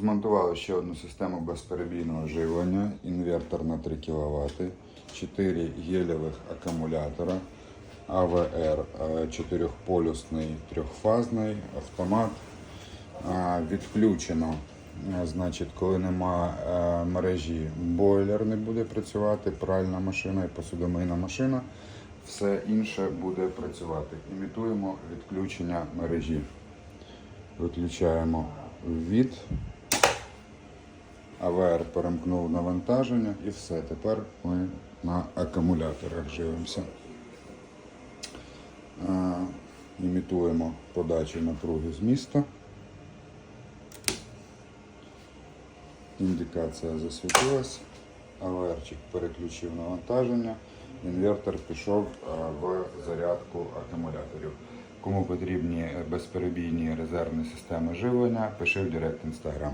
Змонтували ще одну систему безперебійного живлення, інвертор на 3 кВт, 4 гелєвих акумулятора, АВР 4-полюсний трьохфазний автомат. Відключено, е, значить, коли нема е, мережі, бойлер не буде працювати, пральна машина і посудомийна машина. Все інше буде працювати. Імітуємо відключення мережі. Виключаємо від. АВР перемкнув навантаження і все. Тепер ми на акумуляторах живемося. Імітуємо подачу напруги з міста. Індикація засвітилась. АВРчик переключив навантаження. Інвертор пішов в зарядку акумуляторів. Кому потрібні безперебійні резервні системи живлення, пиши в Директ Instagram.